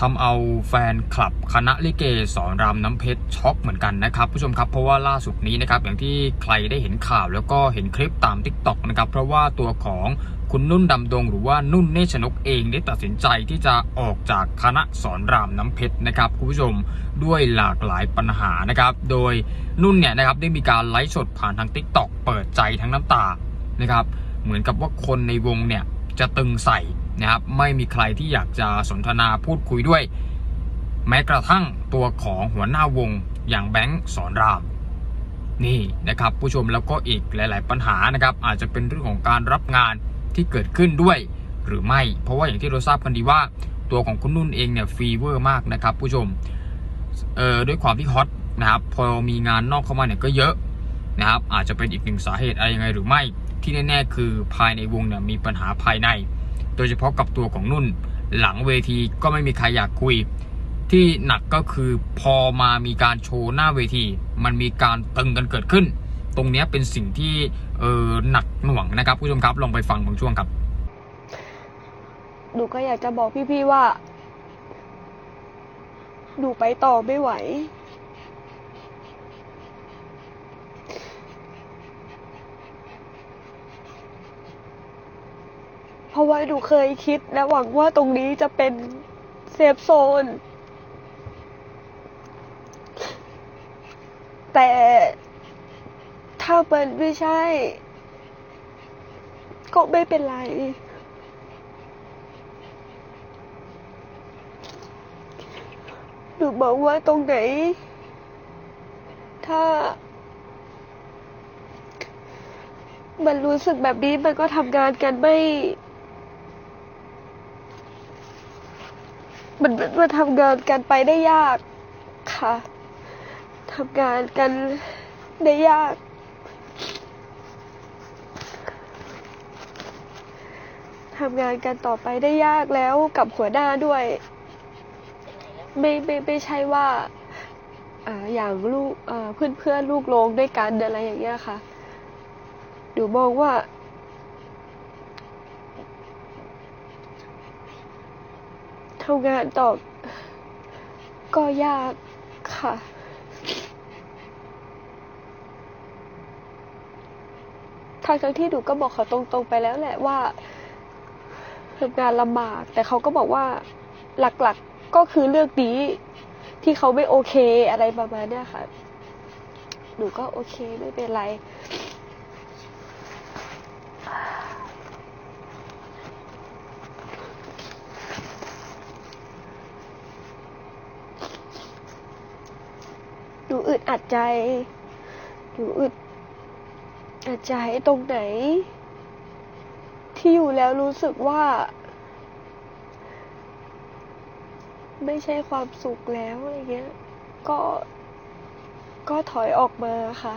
ทำเอาแฟนคลับคณะลิเกสอนรามน้ำเพชรช็อกเหมือนกันนะครับผู้ชมครับเพราะว่าล่าสุดนี้นะครับอย่างที่ใครได้เห็นข่าวแล้วก็เห็นคลิปตาม t ิ k t o k นะครับเพราะว่าตัวของคุณนุ่นดำดงหรือว่านุ่นเนชนกเองได้ตัดสินใจที่จะออกจากคณะสอนรามน้ำเพชรนะครับคุณผู้ชมด้วยหลากหลายปัญหานะครับโดยนุ่นเนี่ยนะครับได้มีการไลฟ์สดผ่านทาง t ิ k t o k เปิดใจทั้งน้ำตานะครับเหมือนกับว่าคนในวงเนี่ยจะตึงใส่ นะครับไม่มีใครที่อยากจะสนทนาพูดคุยด้วย แม้กระทั่งตัวของหัวหน้าวงอย่างแบงค์สอนรามนี่นะครับผู้ชมแล้วก็อีกหลาย ๆ ปัญหานะครับอาจจะเป็นเรื่องของการรับงานที่เกิดขึ้นด้วยหรือไม่ เพราะว่าอย่างที่เราทราบกันดีว่าตัวของคุณนุ่นเองเนี่ยฟีเวอร์มากนะครับผู้ชมเอ่อด้วยความที่ฮอตนะครับพอมีงานนอกเข้ามาเนี่ยก็เยอะนะครับอาจจะเป็นอีกหนึ่งสาเหตุอะไรยังไงหรือไม่ที่แน่ ๆ คือภายในวงเนี่ยมีปัญหาภายใน โดยเฉพาะกับตัวของนุ่น หลังเวทีก็ไม่มีใครอยากคุย ที่หนักก็คือพอมามีการโชว์หน้าเวที มันมีการตึงกันเกิดขึ้น ตรงนี้เป็นสิ่งที่เออหนักหน่วงนะครับผู้ชมครับลองไปฟังบางช่วงครับหนูก็อยากจะบอกพี่ๆว่าหนูไปต่อไม่ไหว ราะว่าหนูเคยคิดและหวังว่าตรงนี้จะเป็นเซฟโซน แต่ถ้ามันไม่ใช่ ก็ไม่เป็นไร หนูบอกว่าตรงไหน ถ้า มันรู้สึกแบบนี้มันก็ทำงานกันไม่ มันมันมันทำงานกันไปได้ยากค่ะทำงานกันได้ยาก ทำงานกันต่อไปได้ยากแล้วกับหัวหน้าด้วย ไม่ไม่ไม่ใช่ว่าออย่างลูกเพื่อนเพื่อนลูกโลงด้วยกันอะไรอย่างเงี้ยค่ะหนูมองว่า ทำงานต่อก็ยากค่ะ ทางทั้งที่หนูก็บอกเขาตรงๆไปแล้วแหละว่าทำงานลำบาก แต่เขาก็บอกว่าหลักๆก็คือเรื่องนี้ที่เขาไม่โอเคอะไรประมาณเนี้ยค่ะ หนูก็โอเคไม่เป็นไร นูอึดอัดใจ หนูอึดอัดใจตรงไหน ที่อยู่แล้วรู้สึกว่า ไม่ใช่ความสุขแล้วอะไรเงี้ย ก็ก็ถอยออกมาค่ะ